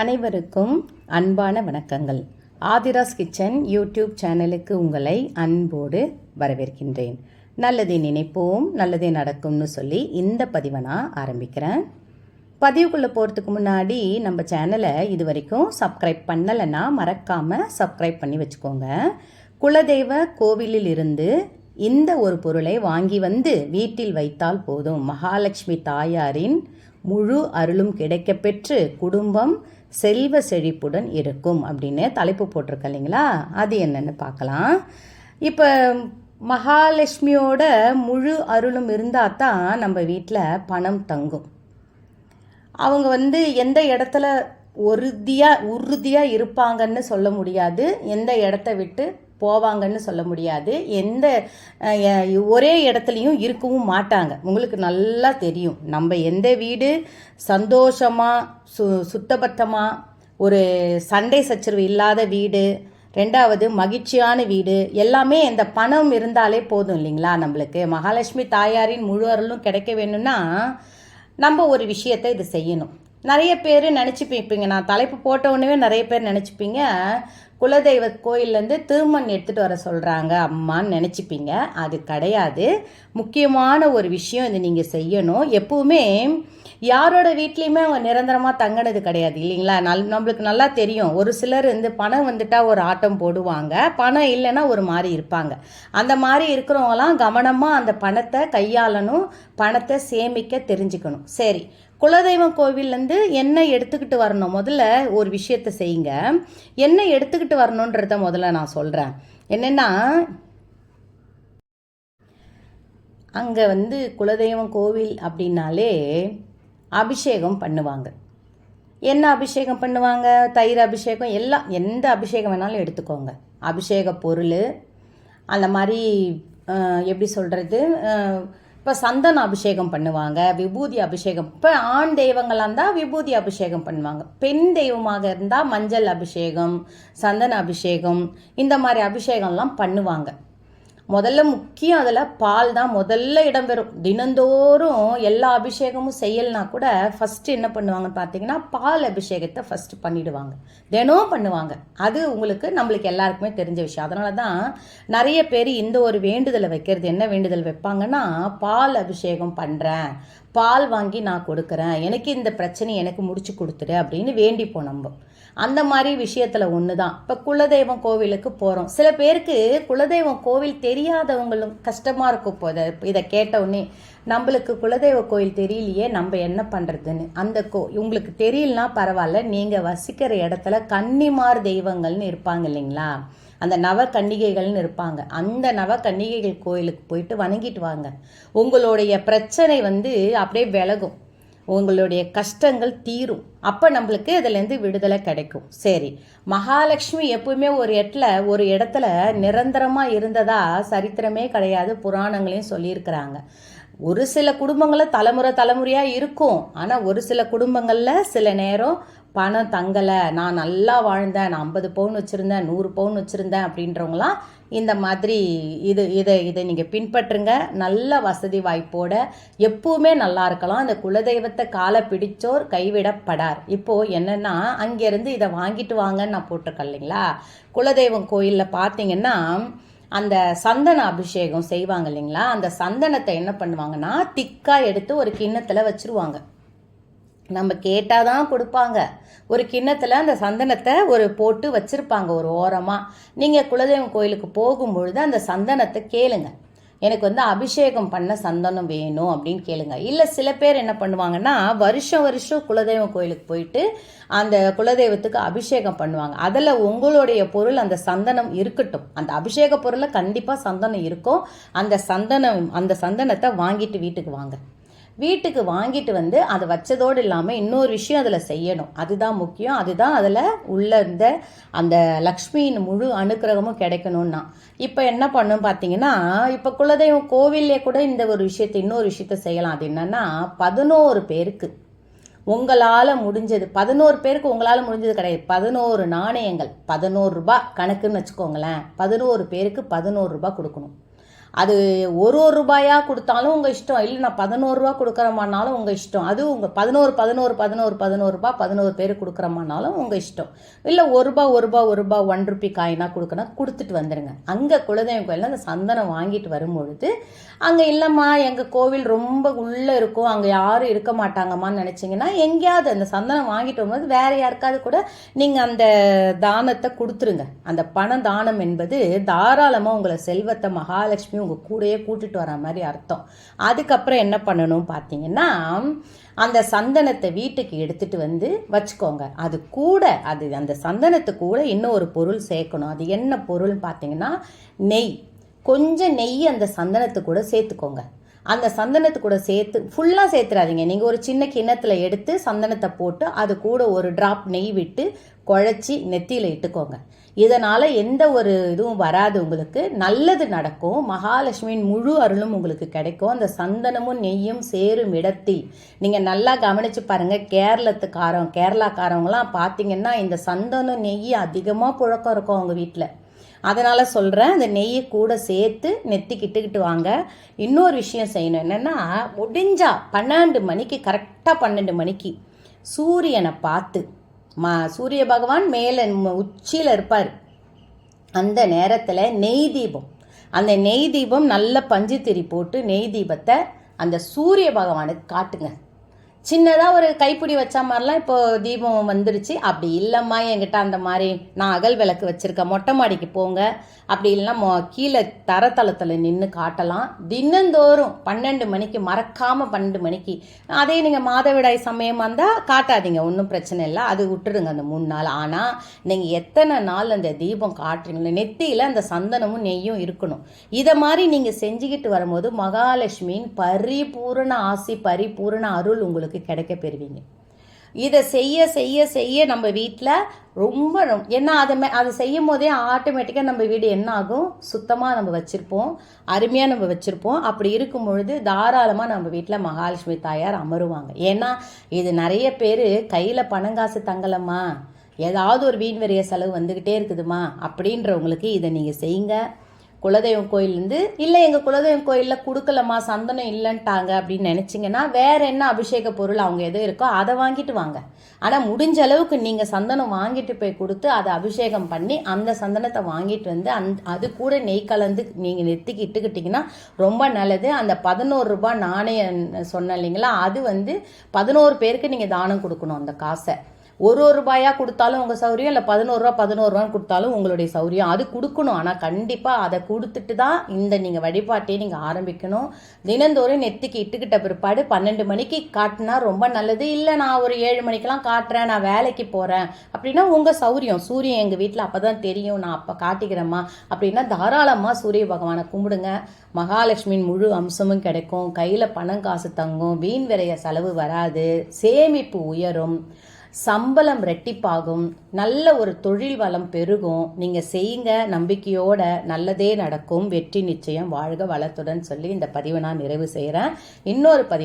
அனைவருக்கும் அன்பான வணக்கங்கள். ஆதிராஸ் கிச்சன் யூடியூப் சேனலுக்கு உங்களை அன்போடு வரவேற்கின்றேன். நல்லதை நினைப்போம் நல்லதே நடக்கும்னு சொல்லி இந்த பதிவை நான் ஆரம்பிக்கிறேன். பதிவுக்குள்ளே போகிறதுக்கு முன்னாடி நம்ம சேனலை இது வரைக்கும் சப்ஸ்கிரைப் பண்ணலைன்னா மறக்காமல் சப்ஸ்கிரைப் பண்ணி வச்சுக்கோங்க. குலதெய்வ கோவிலில் இருந்து இந்த ஒரு பொருளை வாங்கி வந்து வீட்டில் வைத்தால் போதும். மகாலட்சுமி தாயாரின் முழு அருளும் கிடைக்கப்பெற்று குடும்பம் செல்வ செழிப்புடன் இருக்கும் அப்படின்னு தலைப்பு போட்டிருக்க இல்லைங்களா? அது என்னென்னு பார்க்கலாம். இப்போ மகாலட்சுமியோட முழு அருளும் இருந்தால் தான் நம்ம வீட்டில் பணம் தங்கும். அவங்க வந்து எந்த இடத்துல உறுதியாக உறுதியாக இருப்பாங்கன்னு சொல்ல முடியாது. எந்த இடத்த விட்டு போவாங்கன்னு சொல்ல முடியாது. எந்த ஒரே இடத்துலையும் இருக்கவும் மாட்டாங்க. உங்களுக்கு நல்லா தெரியும். நம்ம எந்த வீடு சந்தோஷமாக சு சுத்தபத்தமாக ஒரு சண்டை சச்சரவு இல்லாத வீடு ரெண்டாவது மகிழ்ச்சியான வீடு எல்லாமே இந்த பணம் இருந்தாலே போதும் இல்லைங்களா நம்மளுக்கு. மகாலட்சுமி தாயாரின் முழு அருளும் கிடைக்க வேணும்னா நம்ம ஒரு விஷயத்தை இது செய்யணும். நிறைய பேர் நினச்சிப்பீங்க நான் தலைப்பு போட்ட உடனே நிறைய பேர் நினச்சிப்பீங்க குலதெய்வ கோயிலேருந்து திருமண் எடுத்துகிட்டு வர சொல்கிறாங்க அம்மான்னு நினச்சிப்பீங்க. அது கிடையாது. முக்கியமான ஒரு விஷயம் இது நீங்கள் செய்யணும். எப்போவுமே யாரோட வீட்லேயுமே அவங்க நிரந்தரமாக தங்கினது கிடையாது இல்லைங்களா? நல் நம்மளுக்கு நல்லா தெரியும். ஒரு சிலர் வந்து பணம் வந்துட்டால் ஒரு ஆட்டம் போடுவாங்க. பணம் இல்லைன்னா ஒரு மாதிரி இருப்பாங்க. அந்த மாதிரி இருக்கிறவங்களாம் கவனமாக அந்த பணத்தை கையாளணும் பணத்தை சேமிக்க தெரிஞ்சுக்கணும். சரி. குலதெய்வம் கோவிலேருந்து என்ன எடுத்துக்கிட்டு வரணும். முதல்ல ஒரு விஷயத்த செய்யுங்க. என்ன எடுத்துக்கிட்டு வரணுன்றத முதல்ல நான் சொல்கிறேன் என்னென்னா அங்கே வந்து குலதெய்வம் கோவில் அப்படின்னாலே அபிஷேகம் பண்ணுவாங்க. என்ன அபிஷேகம் பண்ணுவாங்க? தயிர் அபிஷேகம் எல்லாம் எந்த அபிஷேகம் வேணாலும் எடுத்துக்கோங்க. அபிஷேக பொருள் அந்த மாதிரி எப்படி சொல்கிறது இப்போ சந்தன அபிஷேகம் பண்ணுவாங்க விபூதி அபிஷேகம். இப்போ ஆண் தெய்வங்களாக இருந்தால் விபூதி அபிஷேகம் பண்ணுவாங்க. பெண் தெய்வமாக இருந்தால் மஞ்சள் அபிஷேகம் சந்தன அபிஷேகம் இந்த மாதிரி அபிஷேகம்லாம் பண்ணுவாங்க. முதல்ல முக்கியம் அதில் பால் தான் முதல்ல இடம்பெறும் தினந்தோறும் எல்லா அபிஷேகமும் செய்யலைனா கூட ஃபஸ்ட்டு என்ன பண்ணுவாங்கன்னு பார்த்தீங்கன்னா பால் அபிஷேகத்தை ஃபஸ்ட்டு பண்ணிடுவாங்க. தினம் பண்ணுவாங்க. அது உங்களுக்கு நம்மளுக்கு எல்லாருக்குமே தெரிஞ்ச விஷயம். அதனால தான் நிறைய பேர் இந்த ஒரு வேண்டுதலை வைக்கிறது என்ன வேண்டுதல் வைப்பாங்கன்னா பால் அபிஷேகம் பண்ணுறேன் பால் வாங்கி நான் கொடுக்குறேன். எனக்கு இந்த பிரச்சனை எனக்கு முடிச்சு கொடுத்துரு அப்படின்னு வேண்டிப்போம் நம்ம. அந்த மாதிரி விஷயத்தில் ஒன்று தான் இப்போ குலதெய்வம் கோவிலுக்கு போகிறோம் சில பேருக்கு குலதெய்வம் கோவில் தெரியாதவங்களும் கஷ்டமாக இருக்கும் இப்போ இதை இதை கேட்ட நம்மளுக்கு குலதெய்வ கோயில் தெரியலையே நம்ம என்ன பண்ணுறதுன்னு அந்த கோ உங்களுக்கு தெரியலனா பரவாயில்ல நீங்கள் வசிக்கிற இடத்துல கன்னிமார் தெய்வங்கள்னு இருப்பாங்க இல்லைங்களா? அந்த நவ கன்னிகைகள்னு இருப்பாங்க. அந்த நவ கன்னிகைகள் கோயிலுக்கு போயிட்டு வணங்கிட்டு வாங்க. உங்களுடைய பிரச்சனை வந்து அப்படியே விலகும். உங்களுடைய கஷ்டங்கள் தீரும். அப்போ நம்மளுக்கு இதுலேருந்து விடுதலை கிடைக்கும். சரி மகாலட்சுமி எப்பவுமே ஒரு இடத்துல ஒரு இடத்துல நிரந்தரமாக இருந்ததா சரித்திரமே கிடையாது புராணங்களையும் சொல்லியிருக்கிறாங்க. ஒரு சில குடும்பங்களில் தலைமுறை தலைமுறையாக இருக்கும். ஆனால் ஒரு சில குடும்பங்களில் சில நேரம் பணம் தங்கலை நான் நல்லா வாழ்ந்தேன் நான் ஐம்பது பவுன் வச்சுருந்தேன் நூறு பவுன் வச்சுருந்தேன் அப்படின்றவங்களாம் இந்த மாதிரி இது இதை இதை நீங்கள் பின்பற்றுங்க. நல்ல வசதி வாய்ப்போட எப்பவுமே நல்லா இருக்கலாம். அந்த குலதெய்வத்தை காலை பிடிச்சோர் கைவிடப்படார். இப்போது என்னென்னா அங்கேருந்து இதை வாங்கிட்டு வாங்கன்னு நான் போட்டிருக்கேன் இல்லைங்களா? குலதெய்வம் கோயிலில் பார்த்தீங்கன்னா அந்த சந்தன அபிஷேகம் செய்வாங்க இல்லைங்களா? அந்த சந்தனத்தை என்ன பண்ணுவாங்கன்னா திக்காக எடுத்து ஒரு கிண்ணத்தில் வச்சுருவாங்க. நம்ம கேட்டால் தான் கொடுப்பாங்க. ஒரு கிண்ணத்தில் அந்த சந்தனத்தை ஒரு போட்டு வச்சுருப்பாங்க ஒரு ஓரமாக நீங்கள் குலதெய்வம் கோயிலுக்கு போகும்பொழுது அந்த சந்தனத்தை கேளுங்க. எனக்கு வந்து அபிஷேகம் பண்ண சந்தனம் வேணும் அப்படின்னு கேளுங்க. இல்லை சில பேர் என்ன பண்ணுவாங்கன்னா வருஷம் வருஷம் குலதெய்வம் கோயிலுக்கு போயிட்டு அந்த குலதெய்வத்துக்கு அபிஷேகம் பண்ணுவாங்க. அதில் உங்களுடைய பொருள் அந்த சந்தனம் இருக்கட்டும். அந்த அபிஷேக பொருளில் கண்டிப்பாக சந்தனம் இருக்கும். அந்த சந்தனம் அந்த சந்தனத்தை வாங்கிட்டு வீட்டுக்கு வாங்க. வீட்டுக்கு வாங்கிட்டு வந்து அதை வச்சதோடு இல்லாமல் இன்னொரு விஷயம் அதில் செய்யணும். அதுதான் முக்கியம். அதுதான் அதில் உள்ள இருந்த அந்த லக்ஷ்மியின் முழு அனுக்கிரகமும் கிடைக்கணும்னா. இப்போ என்ன பண்ணும் பார்த்தீங்கன்னா இப்போ குலதெய்வம் கோவிலே கூட இந்த ஒரு விஷயத்தை இன்னொரு விஷயத்த செய்யலாம். அது என்னன்னா பதினோரு பேருக்கு உங்களால் முடிஞ்சது பதினோரு பேருக்கு உங்களால் முடிஞ்சது கிடையாது. பதினோரு நாணயங்கள் பதினோரு ரூபாய் கணக்குன்னு வச்சுக்கோங்களேன். பதினோரு பேருக்கு பதினோரு ரூபாய் கொடுக்கணும். அது ஒரு ஒரு ரூபாயாக கொடுத்தாலும் உங்கள் இஷ்டம். இல்லை நான் பதினோரு ரூபா கொடுக்குறமானாலும் உங்கள் இஷ்டம். அது உங்கள் பதினோரு பதினோரு பதினோரு பதினோரு ரூபா பதினோரு பேர் கொடுக்குறமானாலும் உங்கள் இஷ்டம். இல்லை ஒரு ரூபா ஒரு ரூபா ஒரு ரூபா ஒன் ருபி காயினாக கொடுக்கணும் கொடுத்துட்டு வந்துடுங்க அங்கே குலதெய்வம் கோயிலில் அந்த சந்தனம் வாங்கிட்டு வரும்பொழுது அங்கே இல்லைம்மா எங்கள் கோவில் ரொம்ப உள்ளே இருக்கும். அங்கே யாரும் இருக்க மாட்டாங்கம்மான்னு நினச்சிங்கன்னா எங்கேயாவது அந்த சந்தனம் வாங்கிட்டு வரும்போது வேறு யாருக்காவது கூட நீங்கள் அந்த தானத்தை கொடுத்துருங்க. அந்த பண தானம் என்பது தாராளமாக உங்களை செல்வத்தை மகாலட்சுமி உங்கள் கூடயே கூட்டிட்டு வர மாதிரி அர்த்தம். அதுக்கப்புறம் என்ன பண்ணணும் பார்த்தீங்கன்னா அந்த சந்தனத்தை வீட்டுக்கு எடுத்துட்டு வந்து வச்சுக்கோங்க. அது கூட அது அந்த சந்தனத்து கூட இன்னும் ஒரு பொருள் சேர்க்கணும். அது என்ன பொருள் பார்த்தீங்கன்னா நெய். கொஞ்சம் நெய் அந்த சந்தனத்து கூட சேர்த்துக்கோங்க. அந்த சந்தனத்து கூட சேர்த்து ஃபுல்லாக சேர்த்துறாதீங்க. நீங்கள் ஒரு சின்ன கிண்ணத்தில் எடுத்து சந்தனத்தை போட்டு அது கூட ஒரு ட்ராப் நெய் விட்டு குழச்சி நெத்தியில் இட்டுக்கோங்க. இதனால் எந்த ஒரு இதுவும் வராது உங்களுக்கு. நல்லது நடக்கும். மகாலட்சுமியின் முழு அருளும் உங்களுக்கு கிடைக்கும். அந்த சந்தனமும் நெய்யும் சேரும் இடத்தில். நீங்கள் நல்லா கவனித்து பாருங்கள் கேரளத்துக்காரன் கேரளாக்காரவங்களாம் பார்த்தீங்கன்னா இந்த சந்தனம் நெய் அதிகமாக புழக்கம் இருக்கும் அவங்க வீட்டில் அதனால் சொல்கிறேன் அந்த நெய்யை கூட சேர்த்து நெத்திக்கிட்டுக்கிட்டு வாங்க. இன்னொரு விஷயம் செய்யணும். என்னென்னா முடிஞ்சா பன்னெண்டு மணிக்கு கரெக்டாக பன்னெண்டு மணிக்கு சூரியனை பார்த்து மா சூரிய பகவான் மேலே உச்சியில் இருப்பார். அந்த நேரத்தில் நெய் தீபம். அந்த நெய் தீபம் நல்ல பஞ்சு போட்டு நெய் தீபத்தை அந்த சூரிய பகவானுக்கு காட்டுங்க. சின்னதாக ஒரு கைப்பிடி வச்ச மாதிரிலாம் இப்போ தீபம் வந்துருச்சு. அப்படி இல்லைம்மா என்கிட்ட அந்த மாதிரி நான் அகல் விளக்கு வச்சுருக்கேன் மொட்டை மாடிக்கு போங்க. அப்படி இல்லைன்னா மொ கீழே தரத்தளத்தில் நின்று காட்டலாம். தினந்தோறும் பன்னெண்டு மணிக்கு மறக்காமல் பன்னெண்டு மணிக்கு. அதே நீங்கள் மாதவிடாய் சமயமாக இருந்தால் காட்டாதீங்க. ஒன்றும் பிரச்சனை இல்லை. அது விட்டுருங்க அந்த மூணு நாள். ஆனால் நீங்கள் எத்தனை நாள் அந்த தீபம் காட்டுறீங்களோ நெத்தியில் அந்த சந்தனமும் நெய்யும் இருக்கணும். இதை மாதிரி நீங்கள் செஞ்சுக்கிட்டு வரும்போது மகாலட்சுமியின் பரிபூரண ஆசி பரிபூரண அருள் உங்களுக்கு கிடைக்க பெறுவீங்க. இதை செய்ய செய்ய செய்ய நம்ம வீட்டில் ரொம்ப ஏன்னா அதை மே அதை செய்யும் போதே ஆட்டோமேட்டிக்காக நம்ம வீடு என்ன ஆகும்? சுத்தமாக நம்ம வச்சுருப்போம். அருமையாக நம்ம வச்சுருப்போம். அப்படி இருக்கும் பொழுது தாராளமாக நம்ம வீட்டில் மகாலட்சுமி தாயார் அமருவாங்க. ஏன்னா இது நிறைய பேர் கையில் பணங்காசு தங்கலம்மா. ஏதாவது ஒரு வீண் வரிய செலவு வந்துக்கிட்டே இருக்குதுமா. அப்படின்றவங்களுக்கு இதை நீங்கள் செய்யுங்க. குலதெய்வம் கோயிலேருந்து இல்லை எங்கள் குலதெய்வம் கோயிலில் கொடுக்கலம்மா சந்தனம் இல்லைன்ட்டாங்க அப்படின்னு நினச்சிங்கன்னா வேற என்ன அபிஷேக பொருள் அவங்க எது இருக்கோ அதை வாங்கிட்டு வாங்க. ஆனால் முடிஞ்ச அளவுக்கு நீங்கள் சந்தனம் வாங்கிட்டு போய் கொடுத்து அதை அபிஷேகம் பண்ணி அந்த சந்தனத்தை வாங்கிட்டு வந்து அந் அது கூட நெய் கலந்து நீங்கள் நெத்திக்கு இட்டுக்கிட்டிங்கன்னா ரொம்ப நல்லது. அந்த பதினோரு ரூபாய் நாணயம் சொன்னேன் இல்லைங்களா அது வந்து பதினோரு பேருக்கு நீங்கள் தானம் கொடுக்கணும் அந்த காசை. ஒரு ஒரு ரூபாயா கொடுத்தாலும் உங்கள் சௌரியம் இல்லை பதினோருவா பதினோருவான்னு கொடுத்தாலும் உங்களுடைய சௌரியம். அது கொடுக்கணும். ஆனால் கண்டிப்பாக அதை கொடுத்துட்டு தான் இந்த நீங்கள் வழிபாட்டையே நீங்கள் ஆரம்பிக்கணும். தினந்தோறும் நெத்திக்கு இட்டுக்கிட்ட பிற்பாடு பன்னெண்டு மணிக்கு காட்டினா ரொம்ப நல்லது. இல்லை நான் ஒரு ஏழு மணிக்கெலாம் காட்டுறேன் நான் வேலைக்கு போகிறேன் அப்படின்னா உங்கள் சௌரியம். சூரியன் எங்கள் வீட்டில் அப்போ தான் தெரியும். நான் அப்போ காட்டிக்கிறேம்மா அப்படின்னா தாராளமாக சூரிய பகவானை கும்பிடுங்க. மகாலட்சுமியின் முழு அம்சமும் கிடைக்கும். கையில் பணம் காசு தங்கும். வீண் விரைய செலவு வராது. சேமிப்பு உயரும். சம்பளம் ரெட்டிப்பாகும் நல்ல ஒரு தொழில் வளம் பெருகும் நீங்கள் செய்யுங்க நம்பிக்கையோட நல்லதே நடக்கும் வெற்றி நிச்சயம் வாழ்க வளத்துடன் சொல்லி இந்த பதிவை நான் நிறைவு செய்கிறேன் இன்னொரு பதிவு